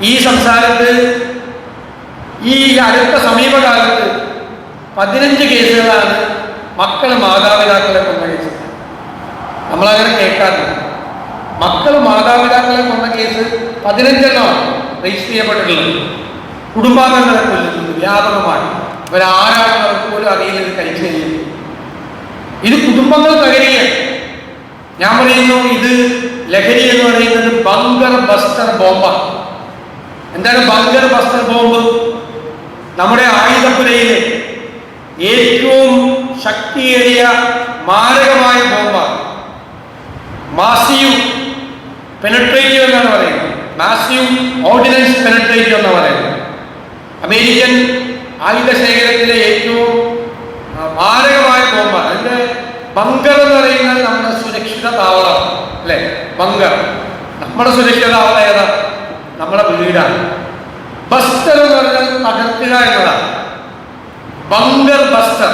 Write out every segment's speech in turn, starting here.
ഈ സംസ്ഥാനത്ത് ഈ അടുത്ത സമീപകാലത്ത് പതിനഞ്ച് കേസുകളാണ് മക്കൾ മാതാപിതാക്കളെ കൊന്ന കേസ് നമ്മളങ്ങനെ കേൾക്കാറില്ല. മക്കൾ മാതാപിതാക്കളെ കൊന്ന കേസ് പതിനഞ്ചെണ്ണമാണ് രജിസ്റ്റർ ചെയ്യപ്പെട്ടിട്ടുള്ളത്. കുടുംബാംഗങ്ങളെ കൊല്ലുന്നത് വ്യാപകമായി ഇവരാരാണ് അവർക്ക് പോലും അറിയില്ല കഴിച്ചു കഴിയുന്നു ഇത് കുടുംബങ്ങൾ തകരുകയാണ് ഞാൻ പറയുന്നു ഇത് ലഹരി എന്ന് പറയുന്നത് ബങ്കർ ബസ്റ്റർ ബോംബാണ്. എന്താണ് ബങ്കർ ബസ്റ്റർ ബോംബ്? നമ്മുടെ ആയുധപ്പുരയിലെ ഏറ്റവും ശക്തിയേറിയ മാരകമായ ബോംബാണ്. മാസീവ് പെനട്രേറ്റീവ് എന്നാണ് പറയുന്നത്. മാസീവ് ഓർഡിനൻസ് പെനട്രേറ്റീവ് എന്നാണ് പറയുന്നത്. അമേരിക്കൻ ആയുധ ശേഖരത്തിലെ ഏറ്റവും മാരകമായ ബോംബാണ്. അതിന്റെ ബങ്കർ എന്ന് പറയുന്നത് നമ്മുടെ സുരക്ഷിത താവളം അല്ലെ? ബങ്കർ. നമ്മുടെ സുരക്ഷിത താവളം ഏതാ? നമ്മുടെ വീടാണ് ബസ്റ്റർ എന്ന് പറഞ്ഞാൽ തകർക്കുക എന്നതാണ്. Bunker buster.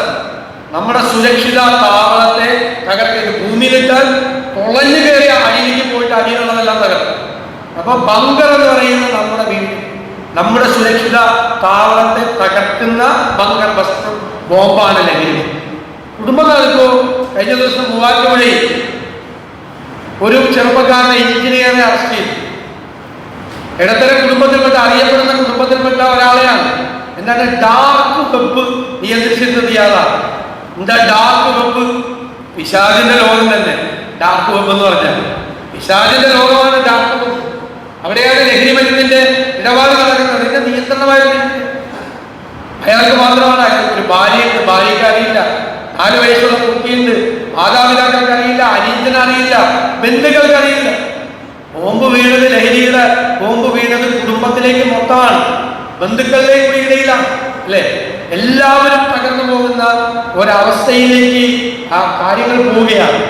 നമ്മുടെ സുരക്ഷിത താവളത്തെ തകർക്കുക ഭൂമിയിലിട്ടാൽ തുളഞ്ഞു കയറി അടിയിലേക്ക് പോയിട്ട് അടിയിലുള്ളതെല്ലാം തകർക്കും. അപ്പൊ ബങ്കർ എന്ന് പറയുന്നത് നമ്മുടെ വീട്. നമ്മുടെ സുരക്ഷിത താവളത്തെ തകർക്കുന്ന ബങ്കർ ബസ്റ്റർ ബോംബാണ് ലഹരി. കുടുംബക്കാർക്കോ കഴിഞ്ഞ ദിവസം മൂവാറ്റുപുഴയിൽ ഒരു ചെറുപ്പക്കാരനെ എഞ്ചിനീയറെ അറസ്റ്റ് ചെയ്തു. ഇടത്തരം കുടുംബത്തിൽപ്പെട്ട അറിയപ്പെടുന്ന കുടുംബത്തിൽപ്പെട്ട ഒരാളെയാണ്. എന്താണ്? ഡാർക്ക് വെപ്പ് നിയന്ത്രിച്ചിരുന്നത് ഇയാളാണ് എന്താ ഡാർക്ക് വെപ്പ് പിശാചിന്റെ ലോകം തന്നെ. ഡാർക്ക് വെപ്പ് എന്ന് പറഞ്ഞാൽ പിശാചിന്റെ ലോകമാണ് ഡാർക്ക് വെപ്പ് അവിടെയാണ് ലഹരി മരുന്നിന്റെ ഇടപാട് നടക്കുന്നത്. അതിന്റെ നിയന്ത്രണമായിരുന്നു അയാൾക്ക് മാത്രമാണ് ഒരു ഭാര്യയുണ്ട് ഭാര്യയ്ക്ക് അറിയില്ല. നാല് വയസ്സുള്ള കുട്ടിയുണ്ട്. മാതാപിതാക്കൾക്ക് അറിയില്ല അനീജനറിയില്ല ബന്ധുക്കൾക്ക് അറിയില്ല. ബോംബ് വീണത് ലഹരിയുടെ ബോംബ് വീണത് കുടുംബത്തിലേക്ക് മൊത്തമാണ് ബന്ധുക്കളിലേക്ക് വീണയിലാണ് അല്ലേ? എല്ലാവരും തകർന്നു പോകുന്ന ഒരവസ്ഥയിലേക്ക് ആ കാര്യങ്ങൾ പോവുകയാണ്.